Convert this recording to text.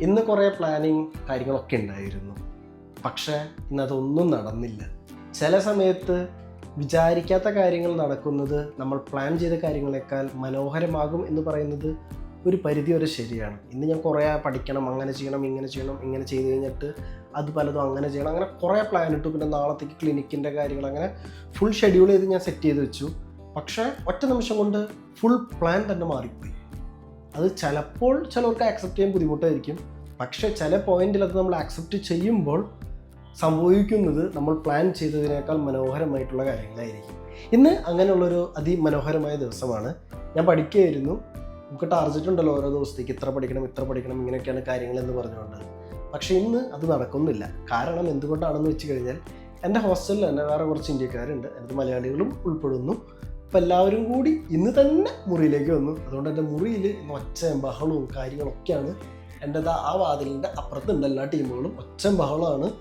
ഇന്ന് കുറേ പ്ലാനിങ് കാര്യങ്ങളൊക്കെ ഉണ്ടായിരുന്നു. പക്ഷേ ഇന്നതൊന്നും നടന്നില്ല. ചില സമയത്ത് വിചാരിക്കാത്ത കാര്യങ്ങൾ നടക്കുന്നത് നമ്മൾ പ്ലാൻ ചെയ്ത കാര്യങ്ങളെക്കാൾ മനോഹരമാകും എന്ന് പറയുന്നത് ഒരു പരിധി വരെ ശരിയാണ്. ഇന്ന് ഞാൻ കുറേ പഠിക്കണം അങ്ങനെ ചെയ്യണം ഇങ്ങനെ ചെയ്യണം ഇങ്ങനെ ചെയ്ത് കഴിഞ്ഞിട്ട് അത് പലതും അങ്ങനെ ചെയ്യണം അങ്ങനെ കുറേ പ്ലാൻ ഇട്ടു. പിന്നെ നാളത്തേക്ക് ക്ലിനിക്കിന്റെ കാര്യങ്ങൾ അങ്ങനെ ഫുൾ ഷെഡ്യൂൾ ചെയ്ത് ഞാൻ സെറ്റ് ചെയ്ത് വെച്ചു. പക്ഷേ ഒറ്റ നിമിഷം കൊണ്ട് ഫുൾ പ്ലാൻ തന്നെ മാറിപ്പോയി. അത് ചിലപ്പോൾ ചിലർക്ക് ആക്സെപ്റ്റ് ചെയ്യാൻ ബുദ്ധിമുട്ടായിരിക്കും. പക്ഷേ ചില പോയിന്റിൽ അത് നമ്മൾ ആക്സെപ്റ്റ് ചെയ്യുമ്പോൾ സംഭവിക്കുന്നത് നമ്മൾ പ്ലാൻ ചെയ്തതിനേക്കാൾ മനോഹരമായിട്ടുള്ള കാര്യങ്ങളായിരിക്കും. ഇന്ന് അങ്ങനെയുള്ളൊരു അതിമനോഹരമായ ദിവസമാണ്. ഞാൻ പഠിക്കുകയായിരുന്നു. നമുക്ക് ടാർജറ്റ് ഉണ്ടല്ലോ ഓരോ ദിവസത്തേക്ക് ഇത്ര പഠിക്കണം ഇത്ര പഠിക്കണം ഇങ്ങനെയൊക്കെയാണ് കാര്യങ്ങൾ എന്ന് പറഞ്ഞുകൊണ്ട്. പക്ഷേ ഇന്ന് അത് നടക്കുന്നില്ല. കാരണം എന്തുകൊണ്ടാണെന്ന് വെച്ച് കഴിഞ്ഞാൽ എന്റെ ഹോസ്റ്റലിൽ തന്നെ വേറെ കുറച്ച് ഇന്ത്യക്കാരുണ്ട്. അതിനകത്ത് മലയാളികളും ഉൾപ്പെടുന്നു. അപ്പോൾ എല്ലാവരും കൂടി ഇന്ന് തന്നെ മുറിയിലേക്ക് വന്നു. അതുകൊണ്ട് എന്റെ മുറിയിൽ ഒച്ചയും ബഹളവും കാര്യങ്ങളൊക്കെയാണ്. എന്റെ ആ വാതിലിന്റെ അപ്പുറത്തുണ്ട് എല്ലാ ടീമുകളും. ഒച്ചയും ബഹളമാണ്